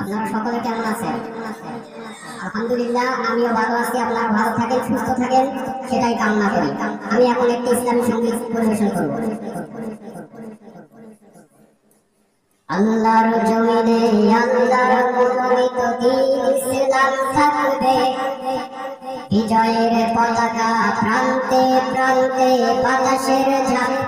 আপনারা সকলে কেমন আছেন? আলহামদুলিল্লাহ, আমিও ভালো আছি, আপনারা ভালো থাকেন, সুস্থ থাকেন, সেটাই কামনা করি। আমি এখন একটি ইসলামী সংগীত পরিবেশন করব। আল্লাহর জমিনে আল্লাহর মনোনীত দিন থাকবে। বিজয়ের পতাকা প্রান্তে প্রান্তে বাতাসের উঠবে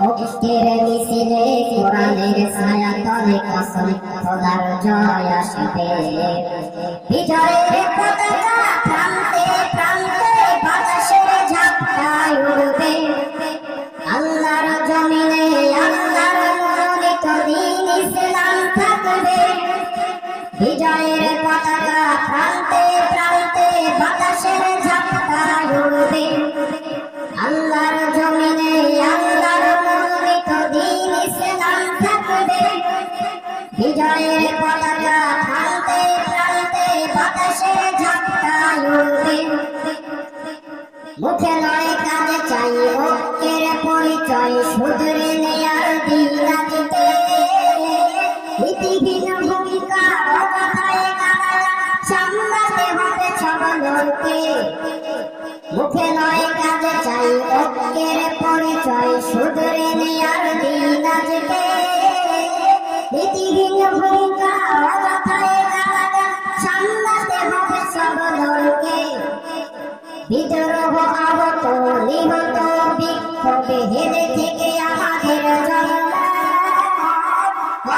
ঐক্যের মিছিলে কোরআনের ছায়া তলে কসম খোদার জয় আসবে বিজয়ের পতাকা বিজয়ের পতাকা প্রান্তে প্রান্তে বাতাসের ঝাপটায় উড়বে মুখে নয় কাজে চাই ঐক্যের পরিচয় শুধরে নেয়ার দিন দিতে নীতিহীন ভূমিকা গালাগা সামলাতে হবে সবলকে মুখে নয় কাজে চাই ঐক্যের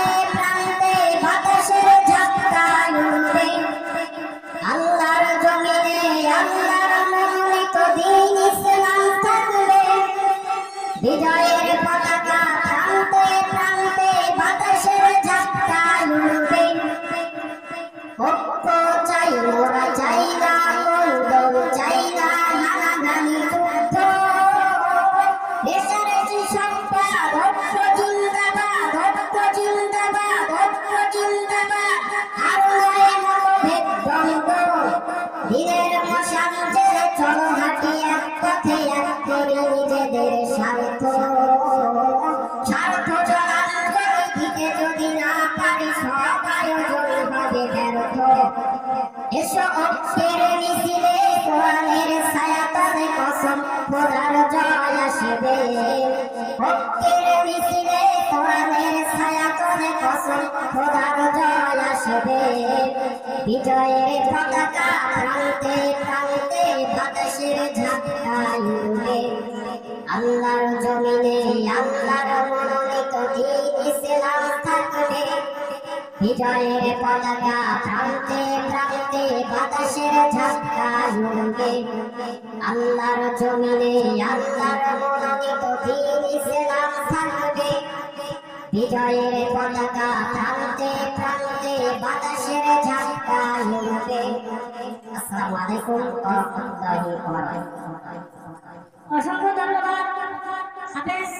প্রান্তে নিজেদের স্বার্থ স্বার্থ জলাঞ্জলি দিতে যদি না পারি সব আয়োজন হবে ব্যর্থ এসো অক্ষের মিছিলে কোরআনের ছায়া তলে কসম খোদার জয় আসবে অক্ষের মিছিলে কোরআনের ছায়া তলে কসম খোদার জয় আসবে বিজয়ের পতাকা প্রান্তে প্রান্তে বাতাসের ঝাপটায় আল্লাহর জমিনে, আল্লাহর মনোনীত দিন ইসলাম থাকবে। বিজয়ের পতাকা প্রান্তে প্রান্তে বাতাসের ঝাপটায় উড়বে আল্লাহর জমিনে, আল্লাহর মনোনীত দিন ইসলাম থাকবে। বিজয়ের পতাকা প্রান্তে প্রান্তে বাতাসের ঝাপটায় উড়বে আসসালামু আলাইকুম ওয়া রাহমাতুল্লাহি ওয়া বারাকাতুহু। Até